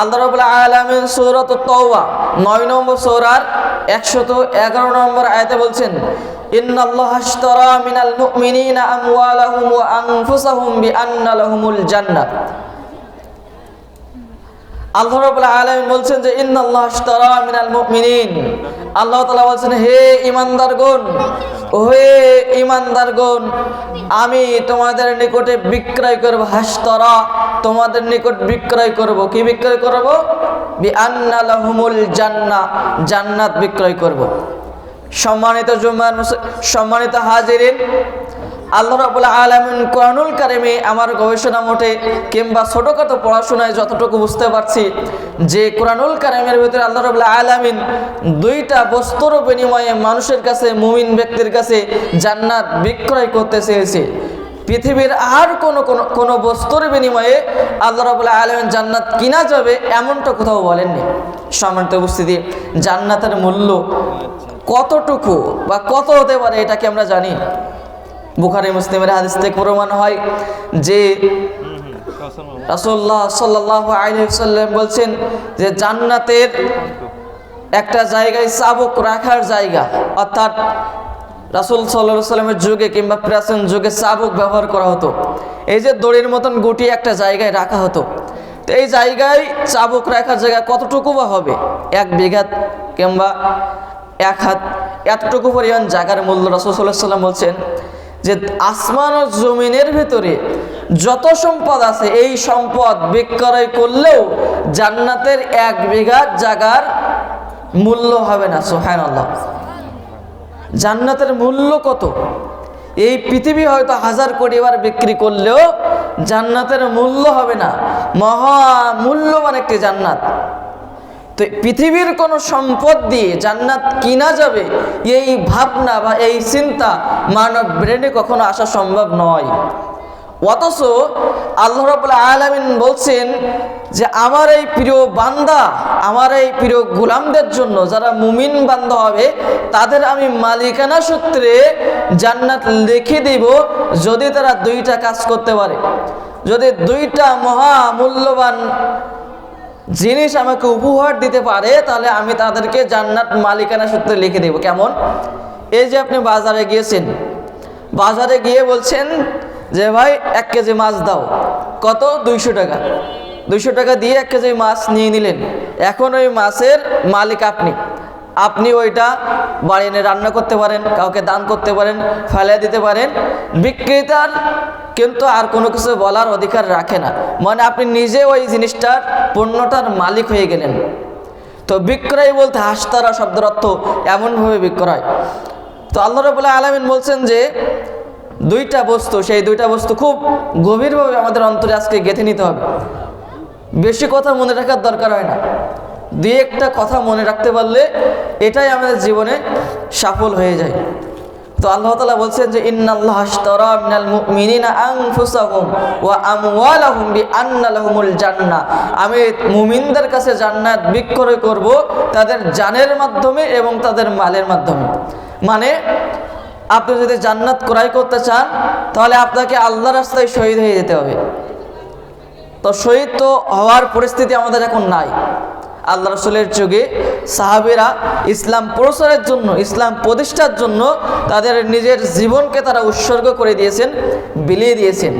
আল্লাহ রাবুল্লাহ আলমিন সৌরত তওবা নয় নম্বর সৌরার একশত এগারো নম্বর আয়তে বলছেন, ইন্নাল্লাহ আশতারা মিনাল মুমিনিনা আমওয়ালাহুম ওয়া আনফুসাহুম বিআন্না লাহুমুল জান্নাত। আল্লাহ রাব্বুল আলামিন বলছেন যে, ইন্নাল্লাহ আশতারা মিনাল মুমিনিন। আল্লাহ তাআলা বলছেন, হে ঈমানদারগণ হে ঈমানদারগণ, আমি তোমাদের নিকটে বিক্রয় করব হাশতারা তোমাদের নিকট বিক্রয় করব। কি বিক্রয় করব? বি আন্না লাহুমুল জান্নাহ জান্নাত বিক্রয় করব। সম্মানিত জুম্মার সম্মানিত হাজিরিন আল্লাহ রাবুল আলমিন কোরআনুল কারেমে আমার গবেষণা মোটে কিংবা ছোটোখাটো পড়াশোনায় যতটুকু বুঝতে পারছি যে কোরআনুল কারেমের ভিতরে আল্লাহ রাবুল আলমিন দুইটা বস্তুর বিনিময়ে মানুষের কাছে, মুমিন ব্যক্তির কাছে জান্নাত বিক্রয় করতে চেয়েছে। পৃথিবীর আর কোনো কোনো বস্তুর বিনিময়ে আল্লাহ রাবুল আলমিন জান্নাত কিনা যাবে এমনটা কোথাও বলেননি। সম্মানিত উপস্থিতি, জান্নাতের মূল্য কতটুকু বা কত হতে পারে এটাকে আমরা জানি। বুখারি মুসলিমের হাদিস থেকে প্রমাণ হয় যে রাসূলুল্লাহ সাল্লাল্লাহু আলাইহি সাল্লাম বলছেন যে জান্নাতের একটা জায়গায় চাবুক রাখার জায়গা, অর্থাৎ রাসূল সাল্লাল্লাহু সাল্লামের যুগে কিংবা প্রাচীন যুগে চাবুক ব্যবহার করা হতো। এই যে দড়ির মতন গুটি একটা জায়গায় রাখা হতো। তো এই জায়গায় চাবুক রাখার জায়গা কতটুকু বা হবে? এক বিঘাত কিংবা এক হাত, এতটুকু পরিমাণ জায়গার মূল্য রাসূল আলাইহি সাল্লাম বলছেন যে আসমান ও জমিনের ভেতরে যত সম্পদ আছে, এই সম্পদ বিক্রয় করলেও জান্নাতের এক বিঘা জাগার মূল্য হবে না সোহান আল্লাহ জান্নাতের মূল্য কত? এই পৃথিবী হয়তো হাজার কোটি বার বিক্রি করলেও জান্নাতের মূল্য হবে না। মহা মূল্যবান একটি জান্নাত। তো পৃথিবীর কোনো সম্পদ দিয়ে জান্নাত কিনা যাবে, এই ভাবনা বা এই চিন্তা মানব ব্রেনে কখনো আসা সম্ভব নয়। অথচ আল্লাহ রাবুল্লাহ আলমিন বলছেন যে, আমার এই প্রিয় বান্দা, আমার এই প্রিয় গোলামদের জন্য যারা মুমিন বান্দা হবে, তাদের আমি মালিকানা সূত্রে জান্নাত লিখে দিব যদি তারা দুইটা কাজ করতে পারে। যদি দুইটা মহা মূল্যবান জিনিস আমাকে উপহার দিতে পারে, তাহলে আমি তাদেরকে জান্নাত মালিকানা সূত্রে লিখে দেব। কেমন? এই যে আপনি বাজারে গিয়েছেন, বাজারে গিয়ে বলছেন যে, ভাই, এক কেজি মাছ দাও। কত? দুইশো টাকা। দুইশো টাকা দিয়ে এক কেজি মাছ নিয়ে নিলেন। এখন ওই মাছের মালিক আপনি। আপনি ওইটা বাড়ি এনে রান্না করতে পারেন, কাউকে দান করতে পারেন, ফেলে দিতে পারেন। বিক্রেতার কিন্তু আর কোনো কিছু বলার অধিকার রাখে না। মানে আপনি নিজে ওই জিনিসটার পণ্যটার মালিক হয়ে গেলেন। তো বিক্রয় বলতে হাসতারা শব্দের অর্থ এমনভাবে বিক্রয়। তো আল্লাহ রবুল্লাহ আলমিন বলছেন যে, দুইটা বস্তু, সেই দুইটা বস্তু খুব গভীরভাবে আমাদের অন্তরে আজকে গেঁথে নিতে হবে। বেশি কথা মনে রাখার দরকার হয় না। দুই একটা কথা মনে রাখতে পারলে এটাই আমাদের জীবনে সফল হয়ে যায়। তো আল্লাহ তালা বলছেন যে, ইন্নাল্লাহ ওয়া আমি মুমিনদের কাছে জান্নাত বিক্রয় করব তাদের জানের মাধ্যমে এবং তাদের মালের মাধ্যমে। মানে আপনি যদি জান্নাত ক্রয় করতে চান, তাহলে আপনাকে আল্লাহ রাস্তায় শহীদ হয়ে যেতে হবে। তো শহীদ তো হওয়ার পরিস্থিতি আমাদের এখন নাই। আল্লাহ রসুলের যুগে সাহাবিরা ইসলাম প্রসারের জন্য, ইসলাম প্রতিষ্ঠার জন্য তাদের নিজের জীবনকে তারা উৎসর্গ করে দিয়েছেন, বিলিয়ে দিয়েছেন।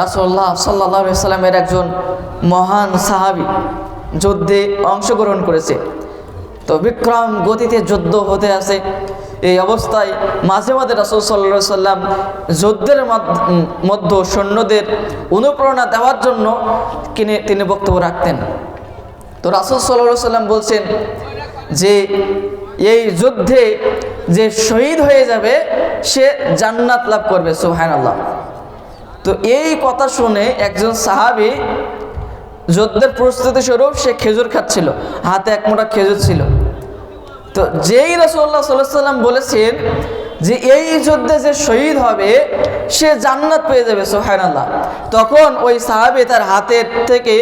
রাসুল্লাহ সাল্লাহ সাল্লামের একজন মহান সাহাবি যুদ্ধে অংশগ্রহণ করেছে। তো বিক্রম গতিতে যুদ্ধ হতে আছে। এই অবস্থায় মাঝে মাঝে রাসুল সাল্লা সাল্লাম যুদ্ধের মধ্যে সৈন্যদের অনুপ্রেরণা দেওয়ার জন্য তিনি বক্তব্য রাখতেন। তো রাসুল সাল্লা সাল্লাম বলছেন যে এই যুদ্ধে যে শহীদ হয়ে যাবে, সে জান্নাত লাভ করবে সুহান আল্লাহ তো এই কথা শুনে একজন সাহাবি যুদ্ধের প্রস্তুতি স্বরূপ সে খেজুর খাচ্ছিল, হাতে এক মোটা খেজুর ছিল। তো যেই রসুল্লাহ সাল্লাহ সাল্লাম বলেছেন যে এই যুদ্ধে যে শহীদ হবে, সে জান্নাত পেয়ে যাবে সোহায়নাল্লাহ তখন ওই সাহাবি তার হাতের থেকে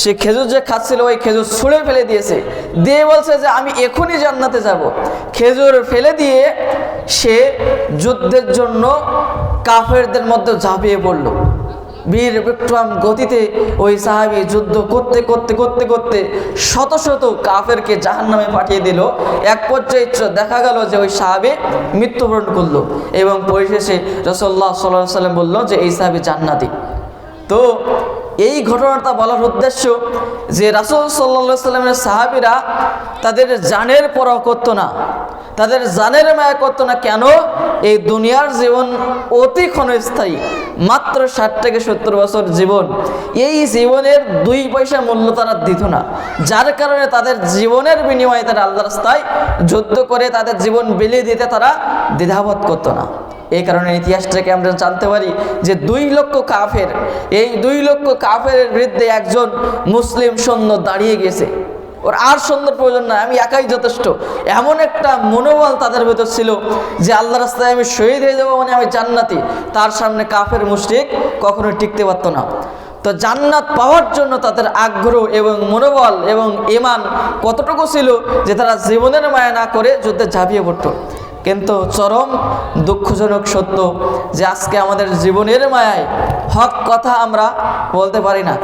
সে খেজুর যে খাচ্ছিল, ওই খেজুর ছুঁড়ে ফেলে দিয়েছে। দিয়ে বলছে যে, আমি এখনই জান্নাতে যাব। খেজুর ফেলে দিয়ে সে যুদ্ধের জন্য কাফেরদের মধ্যে ঝাঁপিয়ে পড়ল। বীর বিক্রম গতিতে ওই সাহাবি যুদ্ধ করতে করতে করতে করতে শত শত কাফেরকে জাহান নামে পাঠিয়ে দিল। এক পর্যায়ে দেখা গেল যে ওই সাহাবি মৃত্যুবরণ করল এবং পরিশেষে রসল্লাহ সাল্লাহ সাল্লাম বলল যে, এই সাহাবি জান্নাতি। তো এই ঘটনাটা বলার উদ্দেশ্য যে রাসুল সাল্লা সাল্লামের সাহাবিরা তাদের জানের পরও করতো না। তাদের জানের মায়া করতো না। কেন? এই দুনিয়ার জীবন অতি ক্ষণস্থায়ী। মাত্র ষাট থেকে সত্তর বছর জীবন। এই জীবনের দুই পয়সা মূল্য তারা দিত না। যার কারণে তাদের জীবনের বিনিময়ে তারা আল্লাহ রাস্তায় যুদ্ধ করে তাদের জীবন বিলিয়ে দিতে তারা দ্বিধাবোধ করতো না। এই কারণে ইতিহাসটাকে আমরা জানতে পারি যে দুই লক্ষ কাফের, এই দুই লক্ষ কাফের বিরুদ্ধে একজন মুসলিম সৈন্য দাঁড়িয়ে গেছে। ওর আর সুন্দর প্রয়োজন নয় আমি একাই যথেষ্ট। এমন একটা মনোবল তাদের ভেতর ছিল যে আল্লাহ রাস্তায় আমি শহীদ হয়ে যাব মানে আমি জান্নাতি। তার সামনে কাফের মুশরিক কখনো টিকতে পারতো না। তো জান্নাত পাওয়ার জন্য তাদের আগ্রহ এবং মনোবল এবং ইমান কতটুকু ছিল যে তারা জীবনের মায়া না করে যুদ্ধে ঝাঁপিয়ে পড়তো। কিন্তু চরম দুঃখজনক সত্য যে আজকে আমাদের জীবনের মায়ায় হক কথা আমরা বলতে পারি না।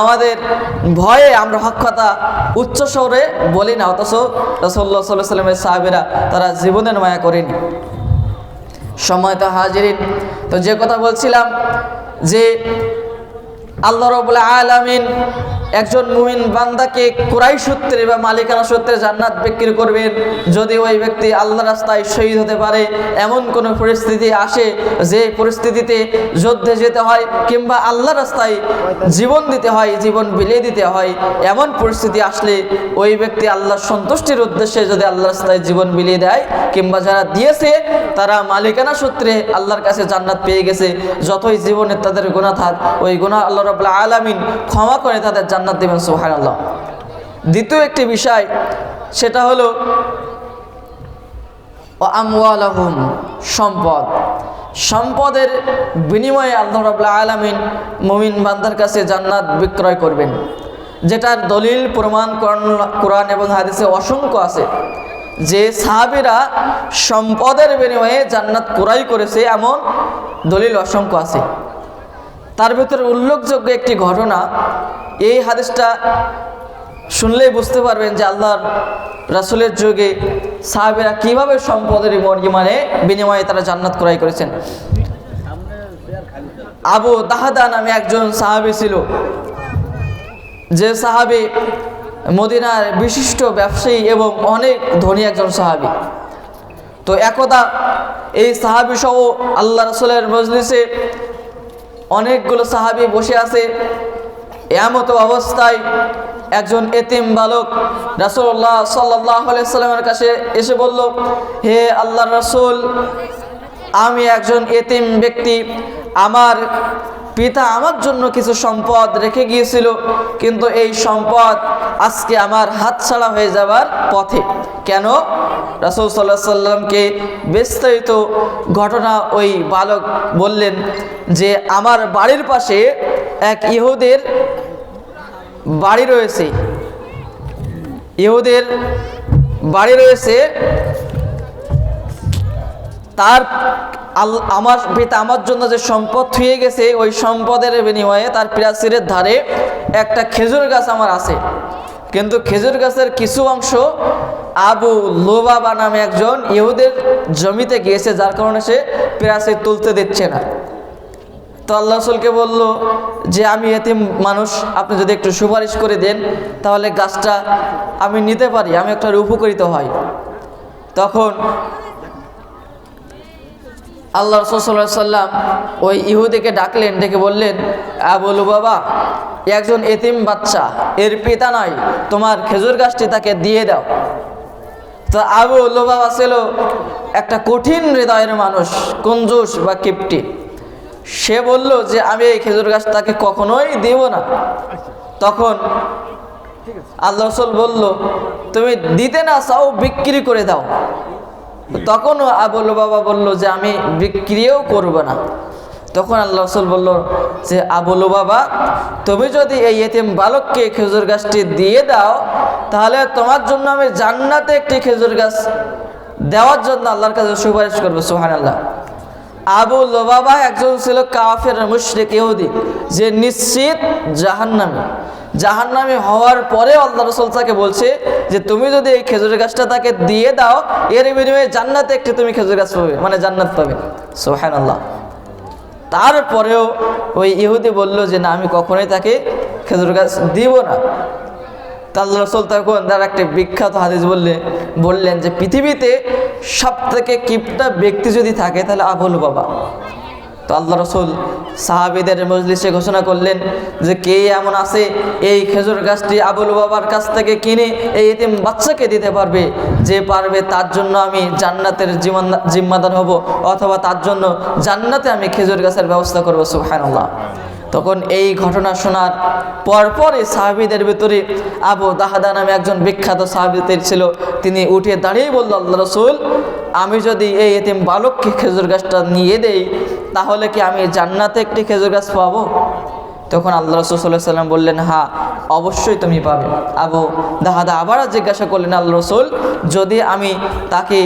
আমাদের ভয়ে আমরা হক কথা উচ্চ স্বরে বলি না, অথচ রসল্লা সাল্লামের সাহাবেরা তারা জীবনের মায়া করেনি। সময় তো হাজিরিন। তো যে কথা বলছিলাম যে আল্লাহ রবুল্লা আলামিন একজন মুমিন বান্দাকে কুরাই সূত্রে বা মালিকানা সূত্রে জান্নাত বিক্রি করবেন। যদি ওই ব্যক্তি আল্লাহ রাস্তায় শহীদ হতে পারে, এমন কোনো পরিস্থিতি আসে যে পরিস্থিতিতে যুদ্ধে যেতে হয় কিংবা আল্লাহ রাস্তায় জীবন দিতে হয়, জীবন বিলিয়ে দিতে হয়, এমন পরিস্থিতি আসলে ওই ব্যক্তি আল্লাহর সন্তুষ্টির উদ্দেশ্যে যদি আল্লাহ রাস্তায় জীবন বিলিয়ে দেয় কিংবা যারা দিয়েছে, তারা মালিকানা সূত্রে আল্লাহর কাছে জান্নাত পেয়ে গেছে। যতই জীবনে তাদের গুণা থাক, ওই গুণা আল্লাহ রবুল্লা আলামিন ক্ষমা করে তাদের জান্নাত দেবেন সোহান আল্লাহ দ্বিতীয় একটি বিষয়, সেটা হলো ও আমওয়ালাহুম, সম্পদ। সম্পদের বিনিময়ে আল্লাহ রাবুল্লাহ আলামিন মুমিন বান্দার কাছে জান্নাত বিক্রয় করবেন, যেটার দলিল, প্রমাণ কোরআন এবং হাদিসে অসংখ্য আছে। যে সাহাবিরা সম্পদের বিনিময়ে জান্নাত ক্রয় করেছে, এমন দলিল অসংখ্য আছে। তার ভিতরে উল্লেখযোগ্য একটি ঘটনা এই হাদিসটা শুনলেই বুঝতে পারবেন যে আল্লাহর রাসুলের যুগে সাহাবেরা কীভাবে সম্পদের মানে বিনিময়ে তারা জান্নাত ক্রয় করেছেন। আবু দাহাদা নামে একজন সাহাবি ছিল। যে সাহাবি মদিনার বিশিষ্ট ব্যবসায়ী এবং অনেক ধনী একজন সাহাবি। তো একদা এই সাহাবি সহ আল্লাহ রসুলের মজলিসে অনেকগুলো সাহাবি বসে আছে। এমতো অবস্থায় একজন এতিম বালক রাসুল্লাহ সাল্লাহ সাল্লামের কাছে এসে বলল হে আল্লাহ রসুল আমি একজন এতিম ব্যক্তি। আমার পিতা আমার জন্য কিছু সম্পদ রেখে গিয়েছিল, কিন্তু এই সম্পদ আজকে আমার হাতছাড়া হয়ে যাবার পথে। কেন? রাসুল সাল্লাহ সাল্লামকে বিস্তারিত ঘটনা ওই বালক বললেন যে, আমার বাড়ির পাশে এক ইহুদের বাড়ি রয়েছে। ইহুদের বাড়ি রয়েছে তার আমার পিতা আমার জন্য যে সম্পদ থুয়ে গেছে, ওই সম্পদের বিনিময়ে তার প্রাচীরের ধারে একটা খেজুর গাছ আমার আছে। কিন্তু খেজুর গাছের কিছু অংশ আবু লোবাবা নামে একজন ইহুদের জমিতে গিয়েছে, যার কারণে সে প্রাচীর তুলতে দিচ্ছে না। তো আল্লাহ রসুলকে বলল যে, আমি এতিম মানুষ, আপনি যদি একটু সুপারিশ করে দেন, তাহলে গাছটা আমি নিতে পারি, আমি একটা উপকৃত হয়। তখন আল্লাহ রসুল্লাহ সাল্লাম ওই ইহুদিকে ডাকলেন, ডেকে বললেন বলু বাবা একজন এতিম বাচ্চা, এর পিতা নয় তোমার খেজুর গাছটি তাকে দিয়ে দাও। তো আবু বাবা ছিল একটা কঠিন হৃদয়ের মানুষ, কঞ্জুস বা কিপটি। সে বলল যে, আমি এই খেজুর গাছ তাকে কখনোই দিব না। তখন আল্লাহ রসুল বলল, তুমি দিতে না, চাও বিক্রি করে দাও। তখনও আবুল বাবা বলল যে, আমি বিক্রিও করব না। তখন আল্লাহ রসুল বলল যে, আবুল বাবা, তুমি যদি এই এতিম বালককে খেজুর গাছটি দিয়ে দাও, তাহলে তোমার জন্য আমি জান্নাতে একটি খেজুর গাছ দেওয়ার জন্য আল্লাহর কাছে সুপারিশ করব। সোহান আল্লাহ আবু লোবাবা একজন ছিল কাফের, মুশরিক, ইহুদি, যে নিশ্চিত জাহান্নামী। জাহান্নামী হওয়ার পরে আল্লাহ রসুল তাকে বলছে যে তুমি যদি এই খেজুর গাছটা তাকে দিয়ে দাও, এর বিনিময়ে জান্নাতে একটি তুমি খেজুর গাছ পাবে মানে জান্নাত পাবে। সোহান আল্লাহ তারপরেও ওই ইহুদি বলল যে, না, আমি কখনোই তাকে খেজুর গাছ দিব না। আল্লাহ রসুল তখন তার একটা বিখ্যাত হাদিস বললে, বললেন যে, পৃথিবীতে সব থেকে কিপটা ব্যক্তি যদি থাকে, তাহলে আবুল বাবা। তো আল্লাহ রসুল সাহাবিদের মজলিসে ঘোষণা করলেন যে কে এমন আছে, এই খেজুর গাছটি আবুল বাবার কাছ থেকে কিনে এই এতিম বাচ্চাকে দিতে পারবে? যে পারবে তার জন্য আমি জান্নাতের জীবন জিম্মাদার হব অথবা তার জন্য জান্নাতে আমি খেজুর গাছের ব্যবস্থা করব সুহানুল্লাহ তখন এই ঘটনা শোনার পরপরই সাহাবিদের ভিতরে আবু দাহাদা নামে একজন বিখ্যাত সাহাবিদের ছিল। তিনি উঠে দাঁড়িয়ে বলল, আল্লাহ রসুল, আমি যদি এই এতিম বালককে খেজুর গাছটা নিয়ে দেই তাহলে কি আমি জান্নাতে একটি খেজুর গাছ পাবো? তখন আল্লাহ রসুল্লাহ সাল্লাম বললেন হ্যাঁ অবশ্যই তুমি পাবে। আবু দাহাদা আবার জিজ্ঞাসা করলেন, আল্লাহ রসুল, যদি আমি তাকে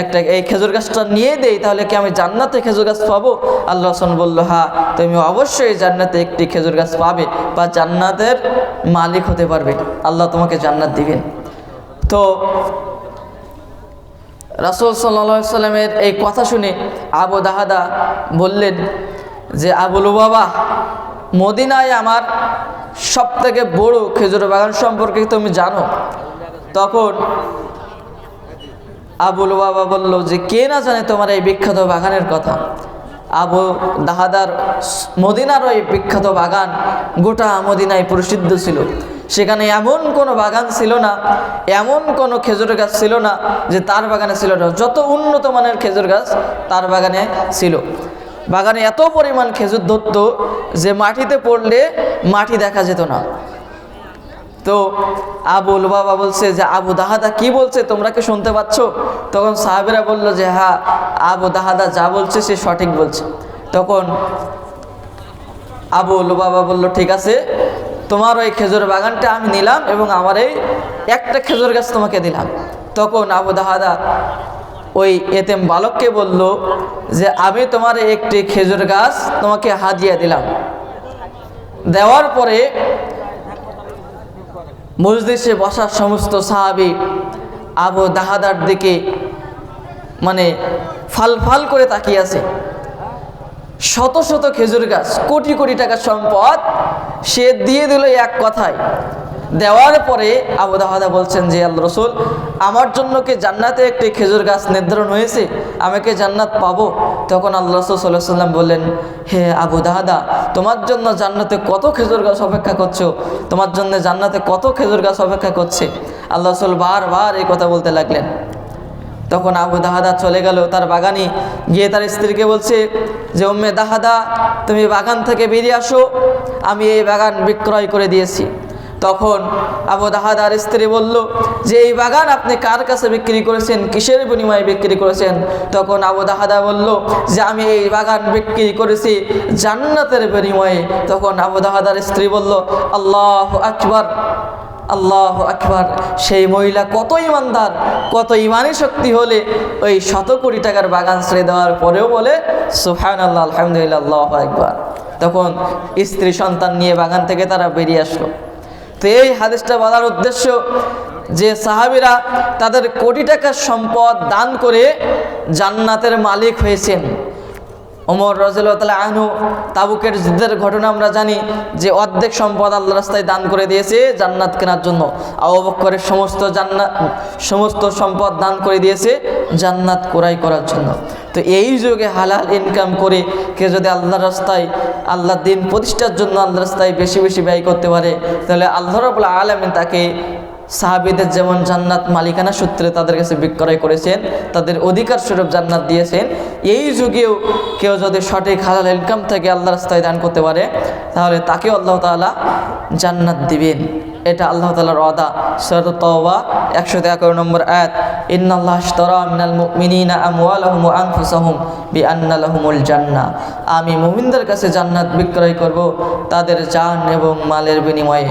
একটা এই খেজুর গাছটা নিয়ে দেই, তাহলে কি আমি জান্নাতে খেজুর গাছ পাবো? আল্লাহ রসুল বলল হ্যাঁ তুমি অবশ্যই জান্নাতে একটি খেজুর গাছ পাবে বা জান্নাতের মালিক হতে পারবে। আল্লাহ তোমাকে জান্নাত দিবেন। তো রাসুল সাল্লা সাল্লামের এই কথা শুনে আবু দাহাদা বললেন যে আবুল বাবা মদিনায় আমার সব থেকে বড় খেজুর বাগান সম্পর্কে তুমি জানো? তখন আবুল বাবা বলল যে, কে না জানে তোমার এই বিখ্যাত বাগানের কথা? আবু দাহাদার মদিনার ওই বিখ্যাত বাগান, গোটা মদিনায় প্রসিদ্ধ ছিল। সেখানে এমন কোনো বাগান ছিল না, এমন কোনো খেজুর গাছ ছিল না যে তার বাগানে ছিল না। যত উন্নত মানের খেজুর গাছ তার বাগানে ছিল। বাগানে এত পরিমাণ খেজুর ধরত যে মাটিতে পড়লে মাটি দেখা যেত না। তো আবুল বাবা বলছে যে, আবু দাহাদা কি বলছে? তোমরা কি শুনতে পাচ্ছ? তখন সাহাবেরা বলল যে হ্যাঁ আবু দাহাদা যা বলছে সে সঠিক বলছে। তখন আবুল বাবা বলল, ঠিক আছে, তোমার ওই খেজুর বাগানটা আমি নিলাম এবং আমার এই একটা খেজুর গাছ তোমাকে দিলাম। তখন আবু দাহাদা ওই এতেম বালককে বলল যে, আমি তোমার একটি খেজুর গাছ তোমাকে হাজিয়ে দিলাম। দেওয়ার পরে মজলিসে বসার সমস্ত সাহাবি আবু দাহাদার দিকে মানে ফাল ফাল করে তাকিয়ে আছে। শত শত খেজুর গাছ, কোটি কোটি টাকার সম্পদ, সে দিয়ে দিল এক কথায় দেওয়ার পরে আবু দাহাদা বলছেন যে আল্লাহ রসুল, আমার জন্য কি জান্নাতে একটি খেজুর গাছ নির্ধারণ হয়েছে? আমাকে জান্নাত পাবো? তখন আল্লাহ রসুল সাল্লাহ সাল্লাম বললেন, হে আবু দাহাদা তোমার জন্য জান্নাতে কত খেজুর গাছ অপেক্ষা করছ? তোমার জন্য জান্নাতে কত খেজুর গাছ অপেক্ষা করছে? আল্লাহ রসুল বারবার এই কথা বলতে লাগলেন। তখন আবু দাহাদা চলে গেল তার বাগানে, গিয়ে তার স্ত্রীকে বলছে, যে উম্মে দাহাদা তুমি বাগান থেকে বেরিয়ে আসো, আমি এই বাগান বিক্রয় করে দিয়েছি। তখন আবু দাহাদার স্ত্রী বলল, যে এই বাগান আপনি কার কাছে বিক্রি করেছেন? কিসের বিনিময়ে বিক্রি করেছেন? তখন আবু দাহাদা বলল, যে আমি এই বাগান বিক্রি করেছি জান্নাতের বিনিময়ে। তখন আবু দাহাদার স্ত্রী বলল, আল্লাহ আকবর, আল্লাহ আকবার, সেই মহিলা কত ইমানদার, কত ইমানি শক্তি হলে ওই শত কোটি টাকার বাগান ছেড়ে দেওয়ার পরেও বলে সুফান আল্লাহ আলহামদুলিল্লাহ আকবার। তখন স্ত্রী সন্তান নিয়ে বাগান থেকে তারা বেরিয়ে আসলো। তো এই হাদিসটা বলার উদ্দেশ্য যে সাহাবিরা তাদের কোটি টাকার সম্পদ দান করে জান্নাতের মালিক হয়েছেন। ওমর রাজিল্লাহ আনহু, তাবুকের যুদ্ধের ঘটনা আমরা জানি যে অর্ধেক সম্পদ আল্লাহ রাস্তায় দান করে দিয়েছে জান্নাত কেনার জন্য। আবু সমস্ত জান্নাত সমস্ত সম্পদ দান করে দিয়েছে জান্নাত কোরাই করার জন্য। তো এই যুগে হালাল ইনকাম করে কে যদি আল্লাহ রাস্তায় আল্লাহ দিন প্রতিষ্ঠার জন্য আল্লাহ রাস্তায় বেশি বেশি ব্যয় করতে পারে, তাহলে আল্লাহ রবুল্লা আলমিন তাকে সাহাবিদের যেমন জান্নাত মালিকানা সূত্রে তাদের কাছে বিক্রয় করেছেন, তাদের অধিকার স্বরূপ জান্নাত দিয়েছেন, এই যুগেও কেউ যদি সঠিক হালাল ইনকাম থেকে আল্লাহ রাস্তায় দান করতে পারে, তাহলে তাকেও আল্লাহ তাআলা জান্নাত দিবেন। এটা আল্লাহ তালার অদা তওবা একশো এগারো নম্বর আয়াত জান্নাহ আমি মুমিনদের কাছে জান্নাত বিক্রয় করব, তাদের জান এবং মালের বিনিময়ে।